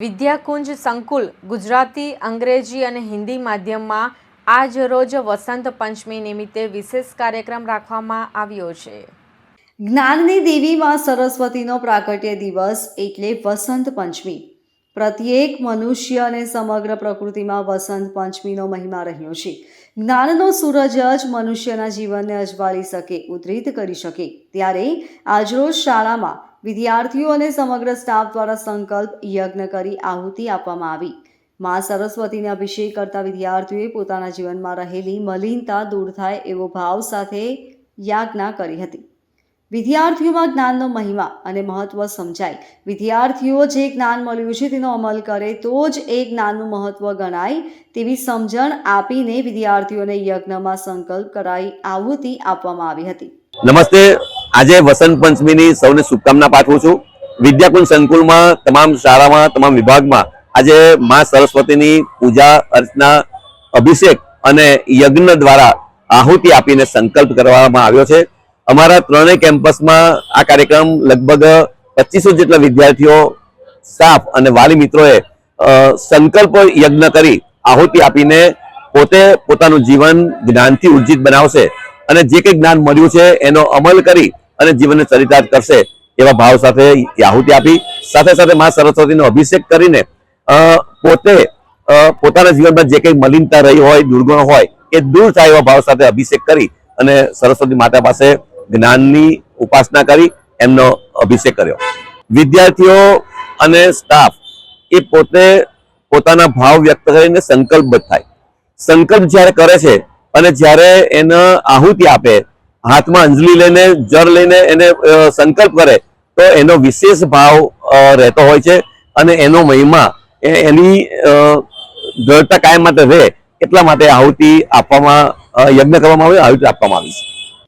વિદ્યાકુંજ સંકુલ ગુજરાતી, અંગ્રેજી અને હિન્દી માધ્યમમાં આજ રોજ વસંત પંચમી નિમિત્તે વિશેષ કાર્યક્રમ રાખવામાં આવ્યો છે. જ્ઞાનની દેવી માં સરસ્વતીનો પ્રાગટ્ય દિવસ એટલે વસંત પંચમી. પ્રત્યેક મનુષ્ય અને સમગ્ર પ્રકૃતિમાં વસંત પંચમીનો મહિમા રહ્યો છે. જ્ઞાનનો સૂરજ જ મનુષ્યના જીવનને અજવાળી શકે ઉદ્રિત કરી શકે. ત્યારે આજરોજ શાળામાં વિદ્યાર્થીઓ અને સમગ્ર સ્ટાફ દ્વારા સંકલ્પ, યજ્ઞ કરી આહુતિ આપવામાં આવી. મા સરસ્વતીને અભિષેક કરતા વિદ્યાર્થીઓએ પોતાના જીવનમાં રહેલી મલિનતા દૂર થાય એવો ભાવ સાથે યાજ્ઞા કરી હતી. વિદ્યાર્થીઓમાં જ્ઞાનનો મહિમા અને મહત્વ સમજાય. વિદ્યાર્થીઓ જે જ્ઞાન મળ્યું છે તેનો અમલ કરે તો જ એ જ્ઞાનનું મહત્વ ગણાય તેવી સમજણ આપીને વિદ્યાર્થીઓને યજ્ઞમાં સંકલ્પ કરાઈ આહુતિ આપવામાં આવી હતી. નમસ્તે. આજે વસંત પંચમીની સૌને શુભકામના પાઠવું છું. વિદ્યાકુંજ સંકુલમાં તમામ શાળામાં, તમામ વિભાગમાં આજે મા સરસ્વતીની પૂજા, અર્ચના, અભિષેક અને યજ્ઞ દ્વારા આહુતિ આપીને સંકલ્પ કરવામાં આવ્યો છે. અમારા ત્રણેય કેમ્પસમાં આ કાર્યક્રમ લગભગ પચીસો જેટલા વિદ્યાર્થીઓ સ્ટાફ અને વાલી મિત્રોએ સંકલ્પ યજ્ઞ કરી આહુતિ આપીને પોતે પોતાનું જીવન જ્ઞાનથી ઉર્જિત બનાવશે અને જે કંઈ જ્ઞાન મળ્યું છે એનો અમલ કરી અને જીવનને ચરિતાર્થ કરશે એવા ભાવ સાથે આહુતિ આપી. સાથે સાથે મા સરસ્વતીનો અભિષેક કરીને પોતે પોતાના જીવનમાં જે કંઈ મલિનતા રહી હોય, દુર્ગુણ હોય, એ દૂર થાય એવા ભાવ સાથે અભિષેક કરી અને સરસ્વતી માતા પાસે જ્ઞાનની ઉપાસના કરી એમનો અભિષેક કર્યો. વિદ્યાર્થીઓ અને સ્ટાફ એ પોતે પોતાના ભાવ વ્યક્ત કરીને સંકલ્પબદ્ધ થાય. સંકલ્પ જ્યારે કરે છે અને જ્યારે એને આહુતિ આપે, હાથમાં અંજલિ લઈને, જળ લઈને એને સંકલ્પ કરે, તો એનો વિશેષ ભાવ રહેતો હોય છે અને એનો મહિમા એની દ્રઢતા કાયમ માટે રહે, એટલા માટે આહુતિ આપવામાં યજ્ઞ કરવામાં આવે, આહુતિ આપવામાં આવી છે.